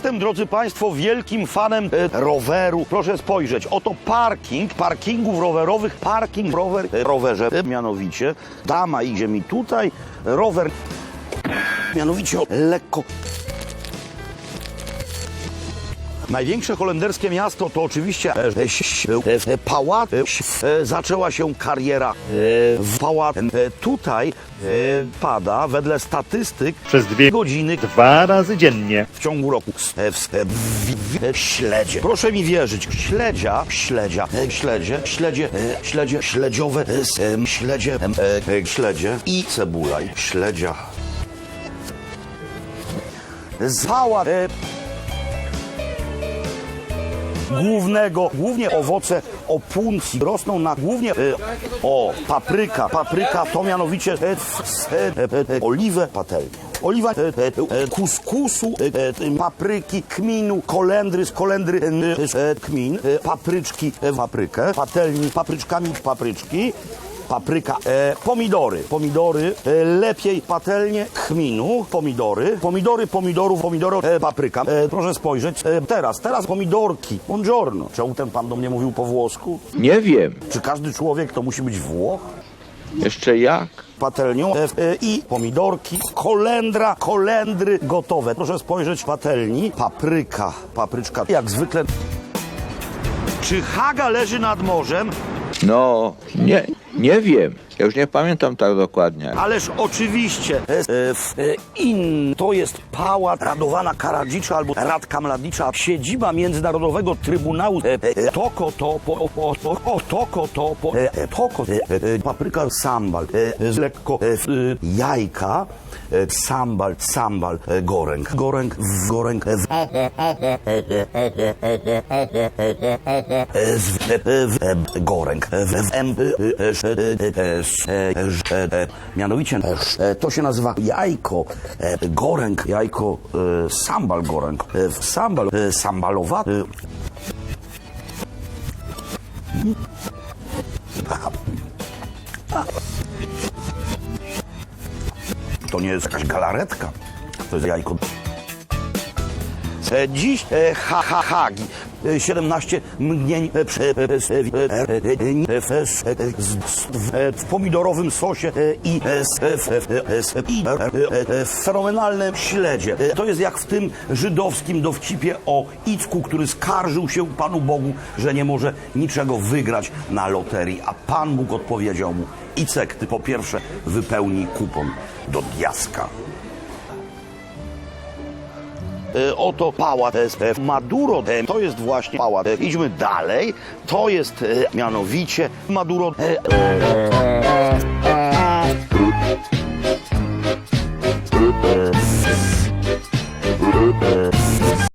Jestem, drodzy Państwo, wielkim fanem e, roweru. Proszę spojrzeć, oto parking, parkingów rowerowych, parking rower, e, rowerze, e, mianowicie dama idzie mi tutaj, rower, mianowicie lekko Największe holenderskie miasto to oczywiście e, e, e, pałac. Zaczęła się kariera w pałacu. E, Tutaj pada wedle statystyk Przez dwie godziny dwa razy dziennie. w ciągu roku. W- Śledzie. Proszę mi wierzyć. Śledzia, śledzia, śledzie, śledzie, śledzie, śledziowe, śledzie, śledzie i cebula. i Śledzia. Zała e, głównego, głównie owoce opuncji rosną na głównie e, o papryka, papryka to mianowicie e, f- e, e, e, oliwę patelnię. Oliwa, e, e, e, kuskusu, e, e, papryki, kminu, kolendry, z kolendry e, e, kmin, e, papryczki, e, paprykę, patelni, papryczkami papryczki, papryka, e, pomidory, pomidory, e, lepiej patelnie kminu, pomidory, pomidory, pomidorów, pomidoro, e, papryka. E, proszę spojrzeć, e, teraz, teraz pomidorki, buongiorno. Czemu ten pan do mnie mówił po włosku? Nie wiem. Czy każdy człowiek to musi być Włoch? Jeszcze jak? Patelnią e, e, i pomidorki, kolendra, kolendry gotowe. Proszę spojrzeć, patelni, papryka, papryczka, jak zwykle. Czy Haga leży nad morzem? No, nie, nie wiem. Ja już nie pamiętam tak dokładnie. Ależ oczywiście e, e, w, e, in to jest pałac Radowana Karadzicza albo Radka Mladicza, siedziba Międzynarodowego Trybunału e, e, Toko Topo, o, o, o, o, Toko Topo, e, e, Toko, e, e, papryka sambal, e, e, z lekko e, f- e, jajka, e, sambal, sambal, e, goręk, goręk, w goręk, e, w, e, z, e, e, w, e, e, w, e, e, e, e, e, e, e, e, e, to się nazywa jajko, e, goręk, jajko, e, sambal goręk, e, sambal, e, sambalowaty. To nie jest jakaś galaretka, to jest jajko. E, Dziś e, ha, ha, hagi. E, 17 mgnień e, z- w w pomidorowym sosie i s- f- s- i, e, fenomenalne śledzie. To jest jak w tym żydowskim dowcipie o Icku, który skarżył się Panu Bogu, że nie może niczego wygrać na loterii, a Pan Bóg odpowiedział mu Icek, ty po pierwsze wypełnij kupon do diaska. E, Oto pałac e, Maduro, e, to jest właśnie pałac. Idźmy dalej, to jest mianowicie Maduro.